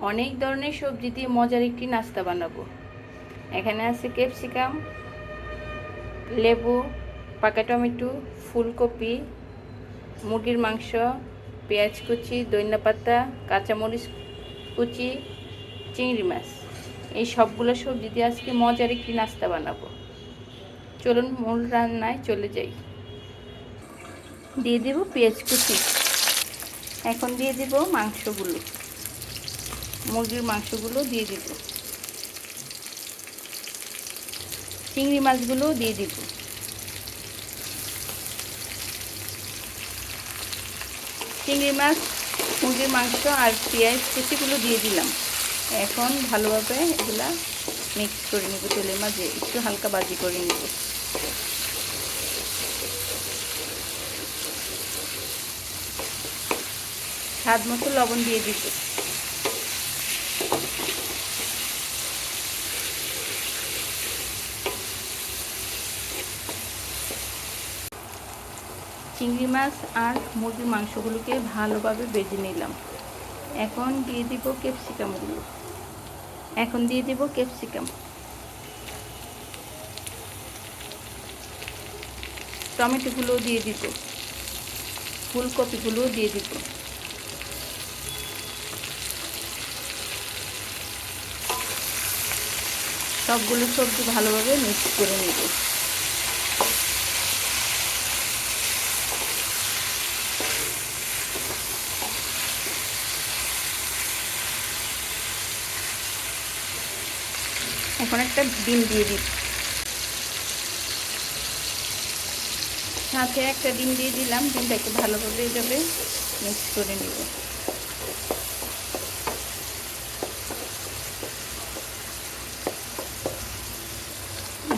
অনেক ধরনের সবজি দিয়ে মজার একটি নাস্তা বানাবো। এখানে আছে ক্যাপসিকাম, লেবু, পাকা টমেটো, ফুলকপি, মুরগির মাংস, পেঁয়াজ কুচি দইনা পাতা, কাঁচামরিচ কুচি, চিংড়ি মাছ। এই সবগুলো সবজি দিয়ে আজকে মজার একটি নাস্তা বানাবো। চলুন মূল রান্নায় চলে যাই। দিয়ে দেব পেঁয়াজ কুচি। এখন দিয়ে দেব মাংসগুলো। মুরগির মাংসগুলো দিয়ে দিব। চিংড়ি মাছগুলো দিয়ে দিব। চিংড়ি মাছ, মুরগির মাংস আর পেঁয়াজ কুচিগুলো দিয়ে দিলাম। এখন ভালোভাবে এগুলা মিক্স করে নেব, তেলের মাঝে একটু হালকা বাজি করে নেব। স্বাদ মতো লবণ দিয়ে দিব। চিংড়ি মাছ আর মুরগির মাংসগুলোকে ভালোভাবে বেজে নিলাম। এখন দিয়ে দিব ক্যাপসিকামগুলো। এখন দিয়ে দিব ক্যাপসিকাম। টমেটোগুলো দিয়ে দিব। ফুলকপিগুলো দিয়ে দিব। সবগুলো সবজি ভালোভাবে মিক্স করে নেব। এখন একটা ডিম দিয়ে দিই। সাথে একটা ডিম দিয়ে দিলাম ডিমটাকে ভালোভাবে যাবে মিক্স করে নেব।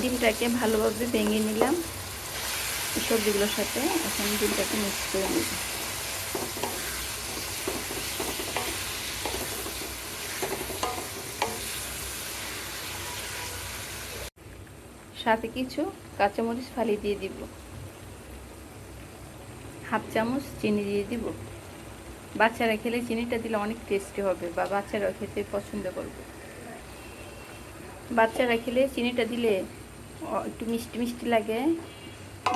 ডিমটাকে ভালোভাবে ভেঙে নিলাম সবজিগুলোর সাথে, এখন ডিমটাকে মিক্স করে নেব। সাথে কিছু কাঁচামরিচ ফালি দিয়ে দিব। হাফ চামচ চিনি দিয়ে দিব। বাচ্চারা খেলে চিনিটা দিলে অনেক টেস্টি হবে বা বাচ্চারাও খেতে পছন্দ করবে। বাচ্চারা খেলে চিনিটা দিলে একটু মিষ্টি মিষ্টি লাগে,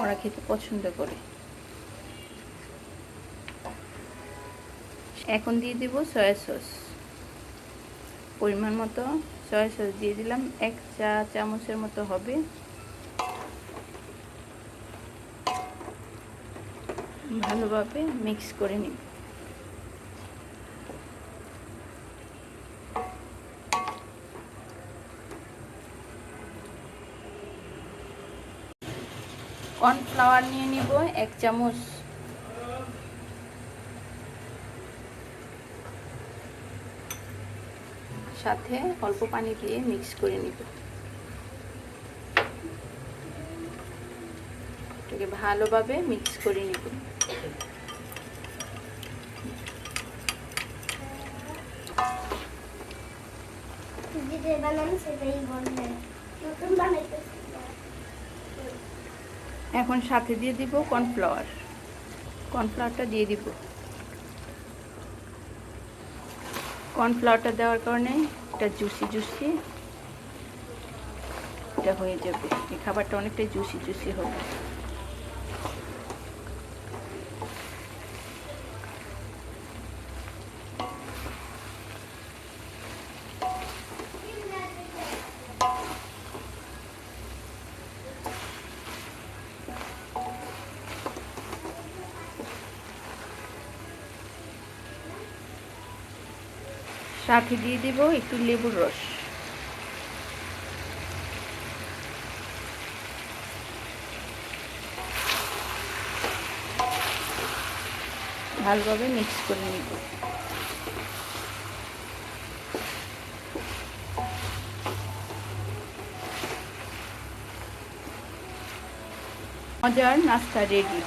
ওরা খেতে পছন্দ করে। এখন দিয়ে দিব সয়া সস। পরিমাণ মতো সয়া সস দিয়ে দিলাম, এক চা চামচের মতো হবে। ভালোভাবে মিক্স করে নিব। কর্নফ্লাওয়ার নিয়ে নিব এক চামচ। সাথে অল্প পানি দিয়ে মিক্স করে নিব। ভালোভাবে মিক্স করে নিব। এখন সাথে দিয়ে দিব কর্নফ্লাওয়ার। কর্নফ্লাওয়ারটা দিয়ে দিব। কর্নফ্লাওয়ারটা দেওয়ার কারণে এটা জুসি জুসি এটা হয়ে যাবে। এই খাবারটা অনেকটাই জুসি জুসি হবে। সাথে দিয়ে দিব একটু লেবুর রস। ভালোভাবে মিক্স করে নিব। মজার নাস্তা রেডি।